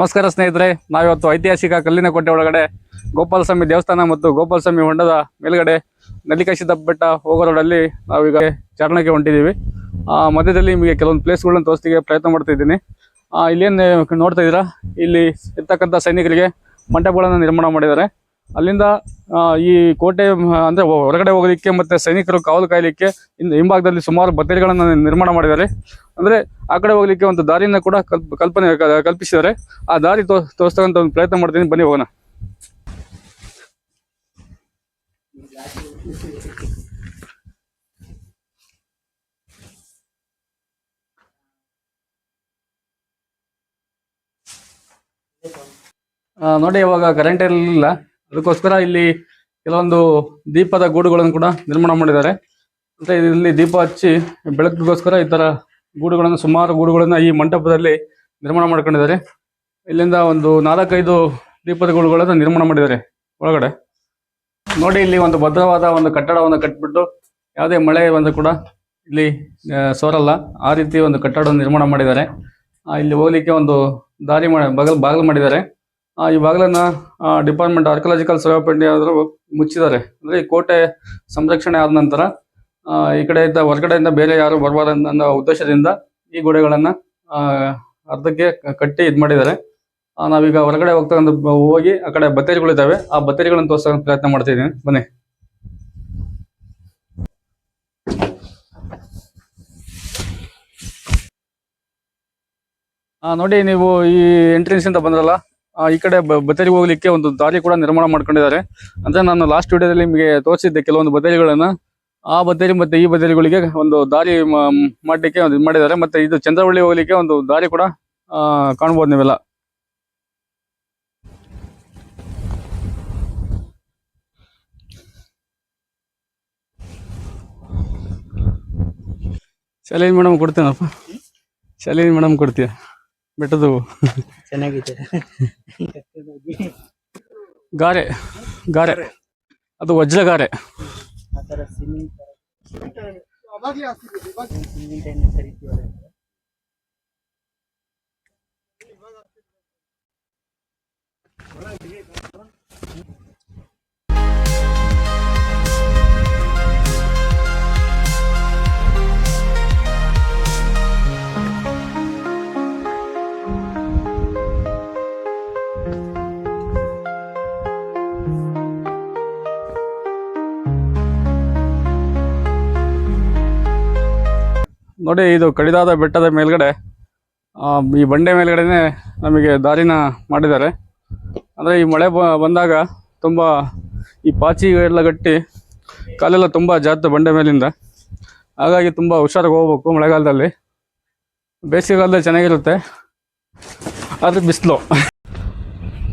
ನಮಸ್ಕಾರ ಸ್ನೇಹಿತರೆ, ನಾವಿವತ್ತು ಐತಿಹಾಸಿಕ ಕಲ್ಲಿನ ಕೋಟೆ ಒಳಗಡೆ ಗೋಪಾಲಸ್ವಾಮಿ ದೇವಸ್ಥಾನ ಮತ್ತು ಗೋಪಾಲಸ್ವಾಮಿ ಹೊಂಡದ ಮೇಲ್ಗಡೆ ನಲ್ಲಿಕಾಶಿದ ಬೆಟ್ಟ ಹೋಗೋ ರೋಡಲ್ಲಿ ನಾವೀಗ ಚಾರಣಕ್ಕೆ ಹೊಂಟಿದ್ದೀವಿ. ಮಧ್ಯದಲ್ಲಿ ನಿಮಗೆ ಕೆಲವೊಂದು ಪ್ಲೇಸ್ಗಳನ್ನ ತೋರಿಸ್ಲಿಕ್ಕೆ ಪ್ರಯತ್ನ ಮಾಡ್ತಾ ಇದ್ದೀನಿ. ಇಲ್ಲೇನು ನೋಡ್ತಾ ಇದ್ದೀರಾ? ಇಲ್ಲಿ ಇರ್ತಕ್ಕಂಥ ಸೈನಿಕರಿಗೆ ಮಂಟಪಗಳನ್ನು ನಿರ್ಮಾಣ ಮಾಡಿದ್ದಾರೆ. ಅಲ್ಲಿಂದ ಈ ಕೋಟೆ, ಅಂದರೆ ಹೊರಗಡೆ ಹೋಗೋದಕ್ಕೆ ಮತ್ತೆ ಸೈನಿಕರು ಕಾವಲು ಕಾಯಲಿಕ್ಕೆ ಇನ್ನು ಹಿಂಭಾಗದಲ್ಲಿ ಸುಮಾರು ಬತ್ತೇರಿಗಳನ್ನು ನಿರ್ಮಾಣ ಮಾಡಿದ್ದಾರೆ. ಅಂದ್ರೆ ಆ ಕಡೆ ಹೋಗ್ಲಿಕ್ಕೆ ಒಂದು ದಾರಿಯನ್ನು ಕೂಡ ಕಲ್ಪ ಕಲ್ಪನೆ ಕಲ್ಪಿಸಿದ್ದಾರೆ. ಆ ದಾರಿ ತೋ ತೋರಿಸ್ತಕ್ಕಂಥ ಒಂದು ಪ್ರಯತ್ನ ಮಾಡ್ತೀನಿ. ಬನ್ನಿ ಹೋಗೋಣ. ನೋಡಿ, ಇವಾಗ ಕರೆಂಟ್ ಇರಲಿಲ್ಲ ಅದಕ್ಕೋಸ್ಕರ ಇಲ್ಲಿ ಕೆಲವೊಂದು ದೀಪದ ಗೂಡುಗಳನ್ನು ಕೂಡ ನಿರ್ಮಾಣ ಮಾಡಿದ್ದಾರೆ. ಮತ್ತೆ ಇಲ್ಲಿ ದೀಪ ಹಚ್ಚಿ ಬೆಳಕಿಗೋಸ್ಕರ ಈ ತರ ಗೂಡುಗಳನ್ನು, ಸುಮಾರು ಗೂಡುಗಳನ್ನ ಈ ಮಂಟಪದಲ್ಲಿ ನಿರ್ಮಾಣ ಮಾಡ್ಕೊಂಡಿದ್ದಾರೆ. ಇಲ್ಲಿಂದ ಒಂದು ನಾಲ್ಕೈದು ದೀಪದ ಗೂಡುಗಳನ್ನು ನಿರ್ಮಾಣ ಮಾಡಿದ್ದಾರೆ ಒಳಗಡೆ. ನೋಡಿ, ಇಲ್ಲಿ ಒಂದು ಭದ್ರವಾದ ಒಂದು ಕಟ್ಟಡವನ್ನು ಕಟ್ಬಿಟ್ಟು ಯಾವುದೇ ಮಳೆ ಬಂದು ಕೂಡ ಇಲ್ಲಿ ಸೋರಲ್ಲ. ಆ ರೀತಿ ಒಂದು ಕಟ್ಟಡವನ್ನು ನಿರ್ಮಾಣ ಮಾಡಿದ್ದಾರೆ. ಇಲ್ಲಿ ಹೋಗ್ಲಿಕ್ಕೆ ಒಂದು ದಾರಿ ಬಗಲ್, ಬಾಗಿಲು ಮಾಡಿದ್ದಾರೆ. ಬಾಗಿಲನ್ನ ಡಿಪಾರ್ಟ್ಮೆಂಟ್ ಆರ್ಕಲಾಜಿಕಲ್ ಸರ್ವೆ ಆದರೂ ಮುಚ್ಚಿದ್ದಾರೆ. ಅಂದ್ರೆ ಈ ಕೋಟೆ ಸಂರಕ್ಷಣೆ ಆದ ನಂತರ ಈ ಕಡೆಯಿಂದ, ಹೊರಗಡೆಯಿಂದ ಬೇರೆ ಯಾರು ಬರಬಾರದು ಅನ್ನೋ ಉದ್ದೇಶದಿಂದ ಈ ಗೋಡೆಗಳನ್ನ ಅರ್ಧಕ್ಕೆ ಕಟ್ಟಿ ಇದ್ ಮಾಡಿದ್ದಾರೆ. ನಾವೀಗ ಹೊರಗಡೆ ಹೋಗ್ತಕ್ಕಂಥ ಹೋಗಿ ಆ ಕಡೆ ಬತ್ತೇರಿಗಳಿದ್ದಾವೆ ಆ ಬತ್ತೇರಿಗಳನ್ನ ತೋರಿಸೋ ಪ್ರಯತ್ನ ಮಾಡ್ತಿದ್ದೀನಿ ಬನ್ನಿ. ನೋಡಿ ನೀವು ಈ ಎಂಟ್ರೆನ್ಸ್ ಇಂದ ಬಂದ್ರಲ್ಲ ಈ ಕಡೆ ಬತ್ತೇರಿಗೆ ಹೋಗ್ಲಿಕ್ಕೆ ಒಂದು ದಾರಿ ಕೂಡ ನಿರ್ಮಾಣ ಮಾಡ್ಕೊಂಡಿದ್ದಾರೆ. ಅಂದ್ರೆ ನಾನು ಲಾಸ್ಟ್ ವಿಡಿಯೋದಲ್ಲಿ ನಿಮಗೆ ತೋರಿಸಿದ್ದೆ ಕೆಲವೊಂದು ಬತ್ತೇರಿಗಳನ್ನ ಆ ಬತ್ತೇರಿ ಮತ್ತೆ ಈ ಬತ್ತೇರಿಗಳಿಗೆ ಒಂದು ದಾರಿ ಮಾಡಲಿಕ್ಕೆ ಒಂದು ಮಾಡಿದ್ದಾರೆ. ಮತ್ತೆ ಇದು ಚಂದ್ರವಳ್ಳಿ ಹೋಗ್ಲಿಕ್ಕೆ ಒಂದು ದಾರಿ ಕೂಡ ಕಾಣ್ಬೋದು ನೀವೆಲ್ಲ. ಶಾಲಿನಿ ಮೇಡಮ್ ಕೊಡ್ತೇನಪ್ಪ. ಶಾಲಿನಿ ಮೇಡಮ್ ಕೊಡ್ತೀಯ? ಬೆಟ್ಟದ. ಚೆನ್ನಾಗಿದೆ. ಗಾರೆ ಗಾರೆ. ಅದು ವಜ್ರ ಗಾರೆ. ಸಿಮೆಂಟ್ ನೋಡಿ, ಇದು ಕಡಿದಾದ ಬೆಟ್ಟದ ಮೇಲ್ಗಡೆ ಈ ಬಂಡೆ ಮೇಲ್ಗಡೆನೆ ನಮಗೆ ದಾರಿನ ಮಾಡಿದ್ದಾರೆ. ಅಂದರೆ ಈ ಮಳೆ ಬಂದಾಗ ತುಂಬಾ ಈ ಪಾಚಿ ಎಲ್ಲ ಗಟ್ಟಿ, ಕಾಲೆಲ್ಲ ತುಂಬ ಜಾತ ಬಂಡೆ ಮೇಲಿಂದ. ಹಾಗಾಗಿ ತುಂಬಾ ಹುಷಾರಾಗಿ ಹೋಗ್ಬೇಕು ಮಳೆಗಾಲದಲ್ಲಿ. ಬೇಸಿಗೆಗಾಲದಲ್ಲಿ ಚೆನ್ನಾಗಿರುತ್ತೆ. ಆದ್ರೆ ಬಿಸಿಲು.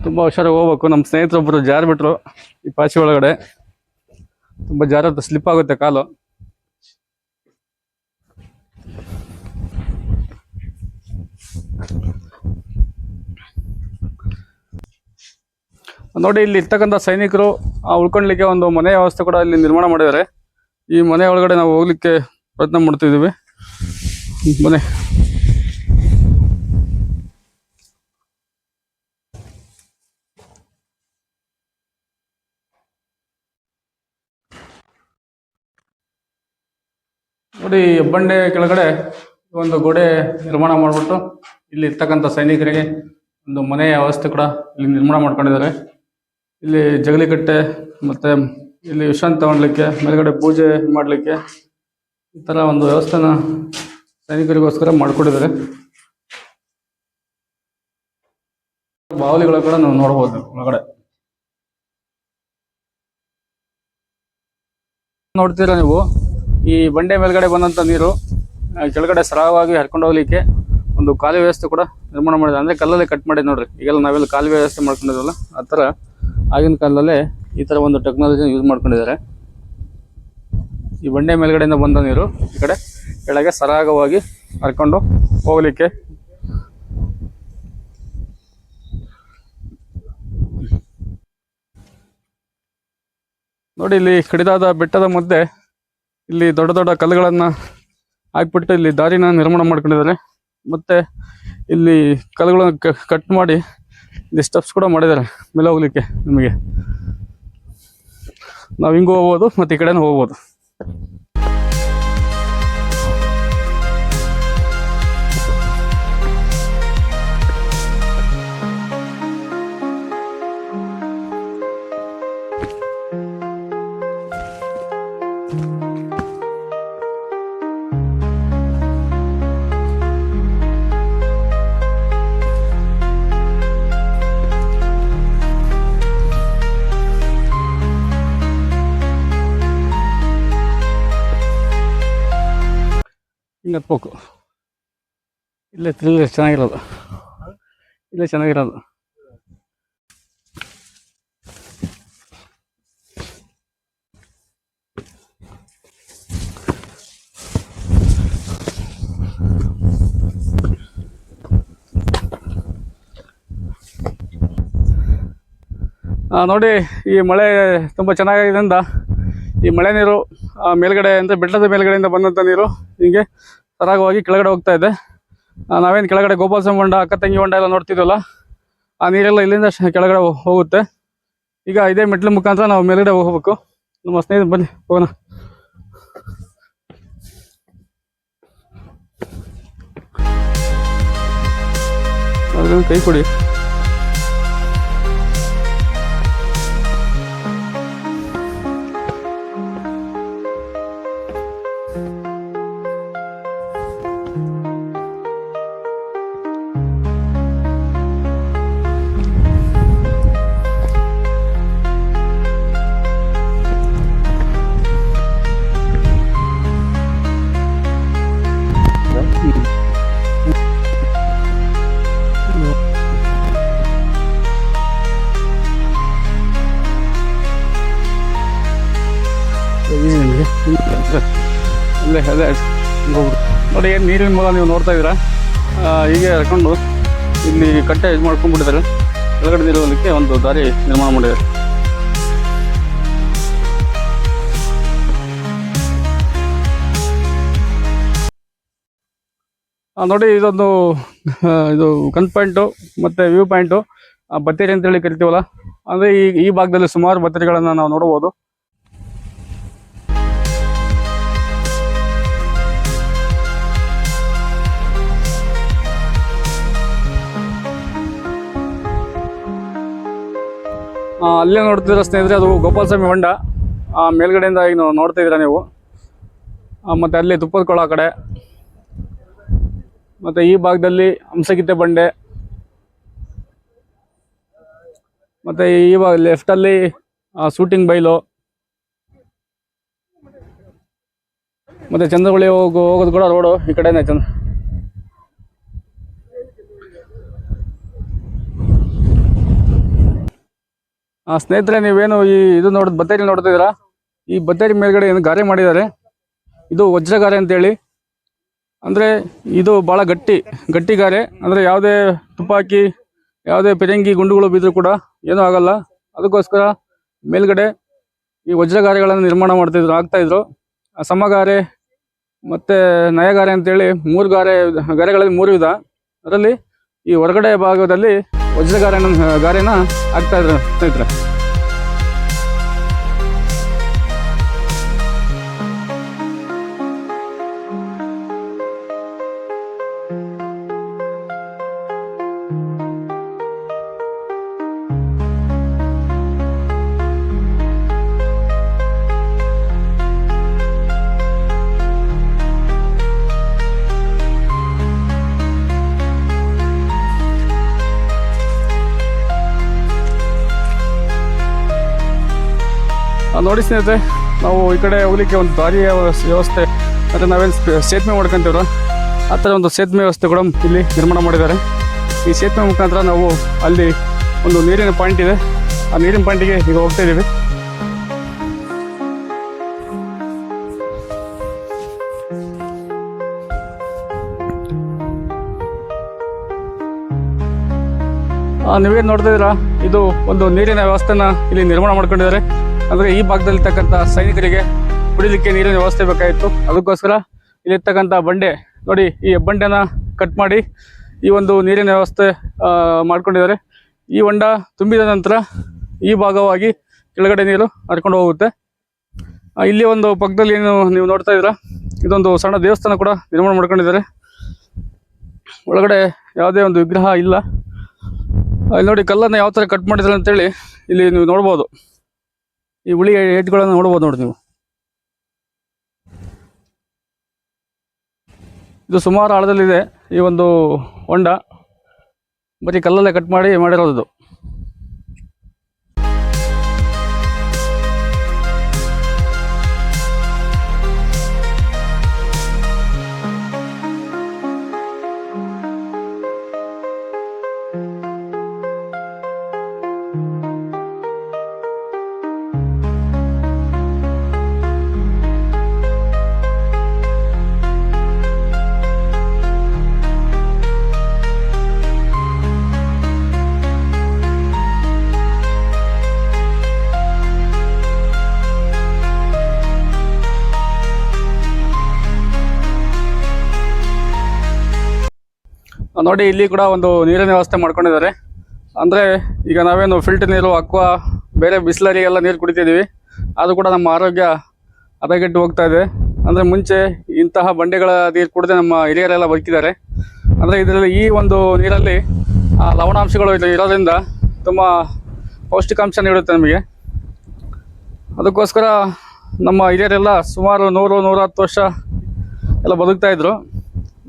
ತುಂಬಾ ಹುಷಾರಾಗಿ ಹೋಗ್ಬೇಕು. ನಮ್ಮ ಸ್ನೇಹಿತರೊಬ್ಬರು ಜಾರು ಬಿಟ್ರು ಈ ಪಾಚಿ ಒಳಗಡೆ. ತುಂಬಾ ಜಾರತ್ತೆ ಸ್ಲಿಪ್ ಆಗುತ್ತೆ ಕಾಲು. ನೋಡಿ ಇಲ್ಲಿ ಇರ್ತಕ್ಕಂಥ ಸೈನಿಕರು ಆ, ಉಳ್ಕೊಳ್ಲಿಕ್ಕೆ ಒಂದು ಮನೆ ವ್ಯವಸ್ಥೆ ಕೂಡ ಇಲ್ಲಿ ನಿರ್ಮಾಣ ಮಾಡಿದ್ದಾರೆ. ಈ ಮನೆ ಒಳಗಡೆ ನಾವು ಹೋಗ್ಲಿಕ್ಕೆ ಪ್ರಯತ್ನ ಮಾಡ್ತಿದ್ದೀವಿ. ಮನೆ ನೋಡಿ ಬಂಡೆ ಕೆಳಗಡೆ ಒಂದು ಗೋಡೆ ನಿರ್ಮಾಣ ಮಾಡಿಬಿಟ್ಟು ಇಲ್ಲಿ ಇರ್ತಕ್ಕಂಥ ಸೈನಿಕರಿಗೆ ಒಂದು ಮನೆಯ ವ್ಯವಸ್ಥೆ ಕೂಡ ಇಲ್ಲಿ ನಿರ್ಮಾಣ ಮಾಡ್ಕೊಂಡಿದ್ದಾರೆ. ಇಲ್ಲಿ ಜಗಲಿಕಟ್ಟೆ ಮತ್ತೆ ಇಲ್ಲಿ ವಿಶ್ರಾಂತಿ ತಗೊಳ್ಲಿಕ್ಕೆ ಮೇಲ್ಗಡೆ ಪೂಜೆ ಮಾಡಲಿಕ್ಕೆ ಈ ಥರ ಒಂದು ವ್ಯವಸ್ಥೆನ ಸೈನಿಕರಿಗೋಸ್ಕರ ಮಾಡ್ಕೊಂಡಿದ್ದಾರೆ. ಬಾವಲಿಗಳ ಕೂಡ ನಾವು ನೋಡ್ಬೋದು ಒಳಗಡೆ. ನೋಡ್ತೀರಾ ನೀವು? ಈ ಬಂಡೆ ಮೇಲ್ಗಡೆ ಬಂದಂತ ನೀರು ಕೆಳಗಡೆ ಸರಾಗವಾಗಿ ಹರ್ಕೊಂಡು ಹೋಗ್ಲಿಕ್ಕೆ ಒಂದು ಕಾಲುವೆ ವ್ಯವಸ್ಥೆ ಕೂಡ ನಿರ್ಮಾಣ ಮಾಡಿದೆ ಅಂದ್ರೆ ಕಲ್ಲಲ್ಲೇ ಕಟ್ ಮಾಡಿ ನೋಡ್ರಿ. ಈಗೆಲ್ಲ ನಾವೆಲ್ಲ ಕಾಲುವೆ ವ್ಯವಸ್ಥೆ ಮಾಡ್ಕೊಂಡಿದ್ವಲ್ಲ, ಆ ಥರ ಆಗಿನ ಕಾಲದಲ್ಲೇ ಈ ತರ ಒಂದು ಟೆಕ್ನಾಲಜಿ ಯೂಸ್ ಮಾಡ್ಕೊಂಡಿದ್ದಾರೆ. ಈ ಬಂಡೆ ಮೇಲ್ಗಡೆಯಿಂದ ಬಂದ ನೀರು ಈ ಕಡೆ ಕೆಳಗೆ ಸರಾಗವಾಗಿ ಹರ್ಕೊಂಡು ಹೋಗಲಿಕ್ಕೆ. ನೋಡಿ ಇಲ್ಲಿ ಕಡಿದಾದ ಬೆಟ್ಟದ ಮಧ್ಯೆ ಇಲ್ಲಿ ದೊಡ್ಡ ದೊಡ್ಡ ಕಲ್ಲುಗಳನ್ನು ಹಾಕ್ಬಿಟ್ಟು ಇಲ್ಲಿ ದಾರಿನ ನಿರ್ಮಾಣ ಮಾಡ್ಕೊಂಡಿದ್ದಾರೆ. ಮತ್ತೆ ಇಲ್ಲಿ ಕಲ್ಲುಗಳನ್ನು ಕಟ್ ಮಾಡಿ ಇಲ್ಲಿ ಸ್ಟೆಪ್ಸ್ ಕೂಡ ಮಾಡಿದ್ದಾರೆ ಮೇಲೆ ಹೋಗ್ಲಿಕ್ಕೆ ನಿಮಗೆ. ನಾವು ಹಿಂಗೂ ಹೋಗ್ಬೋದು ಮತ್ತು ಈ ಕಡೆನೂ ಹೋಗ್ಬೋದು. ಹಿಂಗೆ ಹತ್ಬೇಕು ಇಲ್ಲೇ ಇಲ್ಲೇ ಚೆನ್ನಾಗಿರೋದು. ಇಲ್ಲೇ ಚೆನ್ನಾಗಿರೋದು. ನೋಡಿ ಈ ಮಳೆ ತುಂಬ ಚೆನ್ನಾಗಿದ್ದರಿಂದ ಈ ಮಳೆ ನೀರು ಮೇಲ್ಗಡೆ ಅಂದರೆ ಬೆಟ್ಟದ ಮೇಲ್ಗಡೆಯಿಂದ ಬಂದಂಥ ನೀರು ಹಿಂಗೆ ಸರಾಗವಾಗಿ ಕೆಳಗಡೆ ಹೋಗ್ತಾ ಇದೆ. ನಾವೇನು ಕೆಳಗಡೆ ಗೋಪಾಲಸ್ವಾಮಿ ಹೊಂಡ, ಅಕ್ಕ ತಂಗಿ ಹೊಂಡ ಎಲ್ಲ ನೋಡ್ತಿದ್ವಲ್ಲ, ಆ ನೀರೆಲ್ಲ ಇಲ್ಲಿಂದ ಕೆಳಗಡೆ ಹೋಗುತ್ತೆ. ಈಗ ಇದೇ ಮೆಟ್ಲು ಮುಖಾಂತರ ನಾವು ಮೇಲ್ಗಡೆ ಹೋಗ್ಬೇಕು. ನಮ್ಮ ಸ್ನೇಹಿತರು ಬನ್ನಿ, ಹೋಗೋಣ. ಅದನ್ನು ಕೈ ಕೊಡಿ. ಅಲ್ಲೇ ಅದೇ ಹೋಗ್ಬಿಟ್ಟು ನೋಡಿ, ಏನು ನೀರಿನ ಮೂಲ ನೀವು ನೋಡ್ತಾ ಇದ್ದೀರಾ? ಹೀಗೆ ಹರ್ಕೊಂಡು ಇಲ್ಲಿ ಕಟ್ಟೆ ಇದು ಮಾಡ್ಕೊಂಡ್ಬಿಟ್ಟಿದ್ದಾರೆ. ಕೆಳಗಡೆ ನಿಲ್ಲೋದಕ್ಕೆ ಒಂದು ದಾರಿ ನಿರ್ಮಾಣ ಮಾಡಿದ್ದಾರೆ. ನೋಡಿ, ಇದೊಂದು ಇದು ಕನ್ ಪಾಯಿಂಟು ಮತ್ತು ವ್ಯೂ ಪಾಯಿಂಟು ಬತ್ತೇರಿ ಅಂತೇಳಿ ಕರಿತೀವಲ್ಲ? ಅಂದರೆ ಈ ಈ ಭಾಗದಲ್ಲಿ ಸುಮಾರು ಬತ್ತೇರಿಗಳನ್ನು ನಾವು ನೋಡ್ಬೋದು ಅಲ್ಲೇ ನೋಡ್ತಿದ್ರೆ ಸ್ನೇಹಿತರೆ ಅದು ಗೋಪಾಲ ಸ್ವಾಮಿ ಹೊಂಡ. ಆ, ಮೇಲ್ಗಡೆಯಿಂದ ಈಗ ನೋಡ್ತಾ ಇದ್ದೀರಾ ನೀವು. ಮತ್ತು ಅಲ್ಲಿ ತುಪ್ಪದ ಕೊಳ ಕಡೆ. ಮತ್ತೆ ಈ ಭಾಗದಲ್ಲಿ ಹಂಸಗಿತ್ತೆ ಬಂಡೆ. ಮತ್ತೆ ಈ ಭಾಗ ಲೆಫ್ಟಲ್ಲಿ ಶೂಟಿಂಗ್ ಬೈಲು ಮತ್ತೆ ಚಂದ್ರಗುಳಿ ಹೋಗೋ ಹೋಗೋದು ಕೂಡ ರೋಡು ಈ ಕಡೆನೇ ಚಂದ್ರ ಸ್ನೇಹಿತರೆ, ನೀವೇನು ಈ ಇದು ನೋಡ್, ಬತ್ತೇರಿ ನೋಡ್ತಿದ್ದೀರಾ ಈ ಬತ್ತೇರಿ ಮೇಲ್ಗಡೆ ಏನು ಗಾರೆ ಮಾಡಿದ್ದಾರೆ. ಇದು ವಜ್ರಗಾರೆ ಅಂತೇಳಿ. ಅಂದರೆ ಇದು ಭಾಳ ಗಟ್ಟಿ ಗಟ್ಟಿ ಗಾರೆ. ಅಂದರೆ ಯಾವುದೇ ತುಪಾಕಿ, ಯಾವುದೇ ಪಿರಂಗಿ, ಗುಂಡುಗಳು ಬಿದ್ದರೂ ಕೂಡ ಏನೂ ಆಗಲ್ಲ. ಅದಕ್ಕೋಸ್ಕರ ಮೇಲ್ಗಡೆ ಈ ವಜ್ರಗಾರೆಗಳನ್ನು ನಿರ್ಮಾಣ ಮಾಡ್ತಿದ್ರು ಆಗ್ತಾಯಿದ್ರು ಆ ಸಮಗಾರೆ ಮತ್ತು ನಯಗಾರೆ ಅಂತೇಳಿ ಮೂರು ಗಾರೆ, ಗಾರೆಗಳಲ್ಲಿ ಮೂರು ವಿಧ. ಅದರಲ್ಲಿ ಈ ಹೊರಗಡೆ ಭಾಗದಲ್ಲಿ ವಜ್ರಗಾರೆನ ಗಾರೆನ ಆಗ್ತಾ ಇದ್ರು ಸ್ನೇಹಿತರೆ. ನೋಡಿ ಸ್ನೇಹಿತರೆ, ನಾವು ಈ ಕಡೆ ಹೋಗ್ಲಿಕ್ಕೆ ಒಂದು ದಾರಿಯ ವ್ಯವಸ್- ವ್ಯವಸ್ಥೆ ಮತ್ತು ನಾವೇನು ಸೇತುವೆ ಮಾಡ್ಕೊಂತೀವಲ್ಲ ಆ ಥರ ಒಂದು ಸೇತುವೆ ವ್ಯವಸ್ಥೆ ಕೂಡ ಇಲ್ಲಿ ನಿರ್ಮಾಣ ಮಾಡಿದ್ದಾರೆ. ಈ ಸೇತುವೆ ಮುಖಾಂತರ ನಾವು ಅಲ್ಲಿ ಒಂದು ನೀರಿನ ಪಾಯಿಂಟ್ ಇದೆ. ಆ ನೀರಿನ ಪಾಯಿಂಟಿಗೆ ಈಗ ಹೋಗ್ತಾ ಇದ್ದೀವಿ ನೀವೇನು ನೋಡ್ತಾ ಇದ್ದೀರಾ? ಇದು ಒಂದು ನೀರಿನ ವ್ಯವಸ್ಥೆನ ಇಲ್ಲಿ ನಿರ್ಮಾಣ ಮಾಡ್ಕೊಂಡಿದ್ದಾರೆ. ಅಂದರೆ ಈ ಭಾಗದಲ್ಲಿ ಇರ್ತಕ್ಕಂಥ ಸೈನಿಕರಿಗೆ ಕುಡಿಲಿಕ್ಕೆ ನೀರಿನ ವ್ಯವಸ್ಥೆ ಬೇಕಾಗಿತ್ತು. ಅದಕ್ಕೋಸ್ಕರ ಇಲ್ಲಿರ್ತಕ್ಕಂಥ ಬಂಡೆ, ನೋಡಿ ಈ ಬಂಡೆನ ಕಟ್ ಮಾಡಿ ಈ ಒಂದು ನೀರಿನ ವ್ಯವಸ್ಥೆ ಮಾಡ್ಕೊಂಡಿದ್ದಾರೆ. ಈ ಹೊಂಡ ತುಂಬಿದ ನಂತರ ಈ ಭಾಗವಾಗಿ ಕೆಳಗಡೆ ನೀರು ಹರ್ಕೊಂಡು ಹೋಗುತ್ತೆ. ಇಲ್ಲಿ ಒಂದು ಪಕ್ಕದಲ್ಲಿ ಏನು ನೀವು ನೋಡ್ತಾ ಇದ್ದೀರಾ, ಇದೊಂದು ಸಣ್ಣ ದೇವಸ್ಥಾನ ಕೂಡ ನಿರ್ಮಾಣ ಮಾಡ್ಕೊಂಡಿದ್ದಾರೆ. ಒಳಗಡೆ ಯಾವುದೇ ಒಂದು ವಿಗ್ರಹ ಇಲ್ಲ. ಅಲ್ಲಿ ನೋಡಿ ಕಲ್ಲನ್ನು ಯಾವ ಥರ ಕಟ್ ಮಾಡಿದ್ದಾರೆ ಅಂತೇಳಿ ಇಲ್ಲಿ ನೀವು ನೋಡ್ಬೋದು. ಈ ಹುಳಿ ಏಟ್ಗಳನ್ನು ನೋಡ್ಬೋದು ನೋಡಿ ನೀವು. ಇದು ಸುಮಾರು ಆಳದಲ್ಲಿದೆ ಈ ಒಂದು ಹೊಂಡ. ಬರೀ ಕಲ್ಲಲ್ಲೇ ಕಟ್ ಮಾಡಿ ಮಾಡಿರೋದು ನೋಡಿ ಇಲ್ಲಿ ಕೂಡ ಒಂದು ನೀರಿನ ವ್ಯವಸ್ಥೆ ಮಾಡ್ಕೊಂಡಿದ್ದಾರೆ. ಅಂದರೆ ಈಗ ನಾವೇನು ಫಿಲ್ಟರ್ ನೀರು ಅಕ್ವಾ ಬೇರೆ ಬಿಸ್ಲರಿ ಎಲ್ಲ ನೀರು ಕುಡಿತಿದ್ದೀವಿ. ಅದು ಕೂಡ ನಮ್ಮ ಆರೋಗ್ಯ ಹದಗೆಟ್ಟು ಹೋಗ್ತಾ ಇದೆ. ಅಂದರೆ ಮುಂಚೆ ಇಂತಹ ಬಂಡೆಗಳ ನೀರು ಕುಡಿದು ನಮ್ಮ ಹಿರಿಯರೆಲ್ಲ ಬದುಕಿದ್ದಾರೆ. ಅಂದರೆ ಇದರಲ್ಲಿ ಈ ಒಂದು ನೀರಲ್ಲಿ ಆ, ಲವಣಾಂಶಗಳು ಇರೋದ್ರಿಂದ ತುಂಬ ಪೌಷ್ಟಿಕಾಂಶ ನೀಡುತ್ತೆ ನಮಗೆ. ಅದಕ್ಕೋಸ್ಕರ ನಮ್ಮ ಹಿರಿಯರೆಲ್ಲ ಸುಮಾರು ನೂರು ನೂರಹತ್ತು ವರ್ಷ ಎಲ್ಲ ಬದುಕ್ತಾಯಿದ್ರು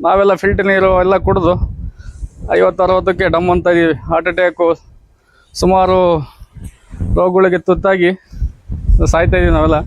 ನಾವೆಲ್ಲ ಫಿಲ್ಟರ್ ನೀರು ಎಲ್ಲ ಕುಡಿದು ಐವತ್ತು ಅರವತ್ತಕ್ಕೆ ಡಮ್ ಅಂತ ಇದ್ದೀವಿ ಹಾರ್ಟ್ ಅಟ್ಯಾಕು ಸುಮಾರು ರೋಗಗಳಿಗೆ ತುತ್ತಾಗಿ ಸಾಯ್ತಾ ಇದೀವಿ ನಾವೆಲ್ಲ.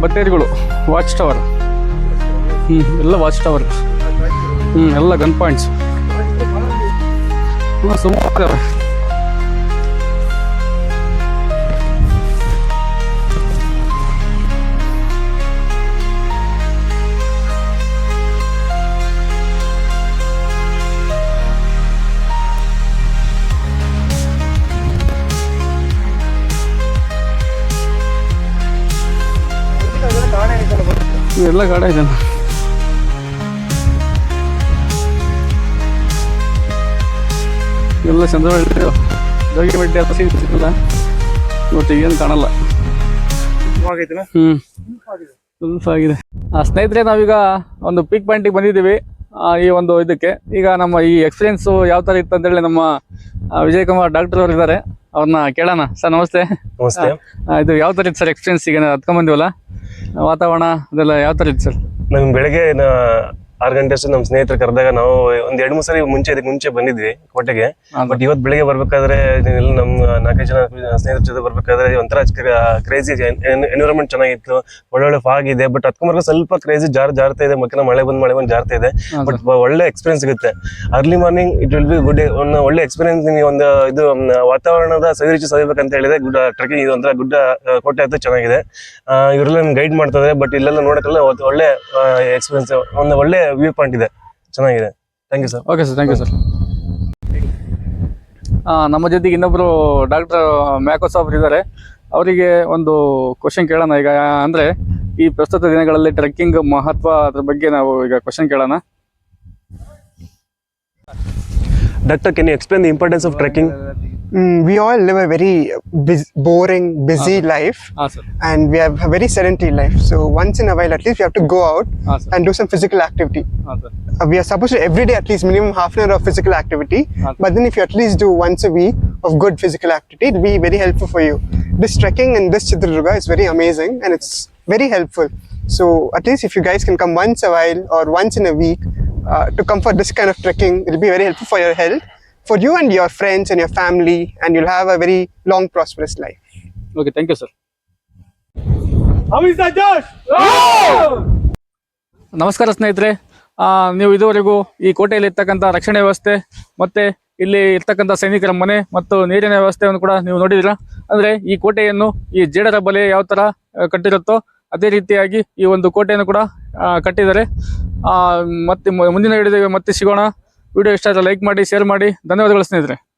ಬತ್ತೇರಿಗಳು ವಾಚ್ ಟವರ್ ಹ್ಞೂ ಎಲ್ಲ ವಾಚ್ ಟವರ್ ಹ್ಞೂ ಎಲ್ಲ ಗನ್ ಪಾಯಿಂಟ್ಸ್ ಹ್ಞೂ ಸುಮಾರು ಇವೆಲ್ಲ ಗಾಡ ಇದೆ ಎಲ್ಲ ಚಂದ್ರವಳ್ಳಿ ಜೋಗಿ ಎಲ್ಲ ಸಿಗ್ತಿಲ್ಲ ಇವತ್ತು ಏನು ಕಾಣಲ್ಲ. ಹ್ಮ್. ಸ್ವಲ್ಪ ಆಗಿದೆ ಆ, ಸ್ನೇಹಿತರೆ ನಾವೀಗ ಒಂದು ಪಿಕ್ ಪಾಯಿಂಟಿಗೆ ಬಂದಿದ್ದೀವಿ. ಆ, ಈ ಒಂದು ಇದಕ್ಕೆ. ಈಗ ನಮ್ಮ ಈ ಎಕ್ಸ್ಪೀರಿಯನ್ಸ್ ಯಾವ ತರ ಇತ್ತು ಅಂತೇಳಿ ನಮ್ಮ ವಿಜಯ್ ಕುಮಾರ್ ಡಾಕ್ಟರ್ ಅವರು ಇದ್ದಾರೆ. ಅವ್ರನ್ನ ಕೇಳೋಣ. ಸರ್ ನಮಸ್ತೆ. ಇದು ಯಾವ ತರ ಇತ್ತು ಸರ್ ಎಕ್ಸ್ಪೀರಿಯನ್ಸ್ ಈಗ? ಹತ್ಕೊಂಬಂದಿವಲ್ಲ ವಾತಾವರಣ ಅದೆಲ್ಲ ಯಾವ ಥರ ಇತ್ತು ಸರ್? ನಮ್ ಬೆಳಗ್ಗೆ ಆರು ಗಂಟೆ ಅಷ್ಟು ನಮ್ಮ ಸ್ನೇಹಿತರು ಕರೆದಾಗ ನಾವು ಒಂದ್ ಎರಡು ಮೂರು ಸರಿ ಮುಂಚೆ ಇದಕ್ಕೆ ಮುಂಚೆ ಬಂದಿದ್ವಿ ಕೋಟೆಗೆ. ಬಟ್ ಇವತ್ತು ಬೆಳಿಗ್ಗೆ ಬರ್ಬೇಕಾದ್ರೆ ಎಲ್ಲ ನಮ್ಮ ನಾಲ್ಕೈದು ಜನ ಸ್ನೇಹಿತರ ಜೊತೆ ಬರ್ಬೇಕಾದ್ರೆ ಒಂಥರ ಕ್ರೇಜಿ ಎನ್ವಿರಾನ್ಮೆಂಟ್ ಚೆನ್ನಾಗಿತ್ತು. ಒಳ್ಳೊಳ್ಳೆ ಫಾಗ್ ಇದೆ. ಬಟ್ ಹತ್ಕೊಂಬರ್ಗ ಸ್ವಲ್ಪ ಕ್ರೇಜಿ ಜಾರ್ ಜಾರ್ತಾ ಇದೆ. ಮಕ್ಕಿನ ಮಳೆ ಬಂದ್ ಮಳೆ ಬಂದ್ ಜಾರ್ತಾ ಇದೆ. ಬಟ್ ಒಳ್ಳೆ ಎಕ್ಸ್ಪೀರಿಯನ್ಸ್ ಸಿಗುತ್ತೆ. Early morning it will be good ಒಂದು ಒಳ್ಳೆ ಎಕ್ಸ್ಪೀರಿಯನ್ಸ್ ನಿಮಗೆ ಒಂದು ಇದು ವಾತಾವರಣದ ಸವಿರುಚಿ ಸವಿಬೇಕಂತ ಹೇಳಿದ್ರೆ ಗುಡ್ ಟ್ರೆಕಿಂಗ್ ಇದು ಒಂಥರ ಗುಡ್ಡ ಕೋಟೆ ಅಂತ ಚೆನ್ನಾಗಿದೆ. ಇವರೆಲ್ಲ ಗೈಡ್ ಮಾಡ್ತಾರೆ ಬಟ್ ಇಲ್ಲೆಲ್ಲ ನೋಡಕ್ಕೆಲ್ಲ ಒಳ್ಳೆ ಎಕ್ಸ್ಪೀರಿಯನ್ಸ್ ಒಂದು ಒಳ್ಳೆ ವ್ಯೂ ಪಾಯಿಂಟ್ ಇದೆ. ಚೆನ್ನಾಗಿದೆ. Thank you sir okay sir thank you sir ನಮ್ಮ ಜೊತೆಗೆ ಇನ್ನೊಬ್ರು ಡಾಕ್ಟರ್ ಮ್ಯಾಕೋ ಸಾಬ್ರು ಇದ್ದಾರೆ. ಅವರಿಗೆ ಒಂದು ಕ್ವಶನ್ ಕೇಳೋಣ ಈಗ. ಅಂದ್ರೆ ಈ ಪ್ರಸ್ತುತ ದಿನಗಳಲ್ಲಿ ಟ್ರೆಕ್ಕಿಂಗ್ ಮಹತ್ವ ಅದ್ರ ಬಗ್ಗೆ ನಾವು ಈಗ ಕ್ವಶನ್ ಕೇಳೋಣ. Doctor can you explain the importance of trekking Mm, Mm, we all live a very boring, busy awesome. life, awesome. and we have a very sedentary life. So once in a while, at least we have to go out awesome. and do some physical activity. Awesome. Uh, we are supposed to every day at least minimum half an hour of physical activity. Awesome. But then if you at least do once a week of good physical activity, it'll be very helpful for you. This trekking and this Chitradurga is very amazing and it's very helpful. So at least if you guys can come once a while or once in a week uh, to come for this kind of trekking, it'll be very helpful for your health for you and your friends and your family, and you'll have a very long, prosperous life. Okay, thank okay thank you sir ನಮಸ್ಕಾರ ಸ್ನೇಹಿತರೆ. ಆ, ನೀವು ಇದುವರೆಗೂ ಈ ಕೋಟೆಯಲ್ಲಿ ಇರ್ತಕ್ಕಂಥ ರಕ್ಷಣೆ ವ್ಯವಸ್ಥೆ ಮತ್ತು ಇಲ್ಲಿ ಇರ್ತಕ್ಕಂಥ ಸೈನಿಕರ ಮನೆ ಮತ್ತು ನೀರಿನ ವ್ಯವಸ್ಥೆಯನ್ನು ಕೂಡ ನೀವು ನೋಡಿದಿರ ಅಂದರೆ ಈ ಕೋಟೆಯನ್ನು ಈ ಜೇಡರ ಬಲೆ ಯಾವ ಥರ ಆ, ಕಟ್ಟಿರುತ್ತೋ ಅದೇ ರೀತಿಯಾಗಿ ಈ ಒಂದು ಕೋಟೆಯನ್ನು ಕೂಡ ಆ, ಕಟ್ಟಿದ್ದಾರೆ. ಆ, ಮತ್ತೆ ಮು- ಮುಂದಿನ ಹಿಡಿದೇವೆ ಮತ್ತೆ ಸಿಗೋಣ. ವಿಡಿಯೋ ಇಷ್ಟ ಆದರೆ ಲೈಕ್ ಮಾಡಿ ಶೇರ್ ಮಾಡಿ. ಧನ್ಯವಾದಗಳು ಸ್ನೇಹಿತರೆ.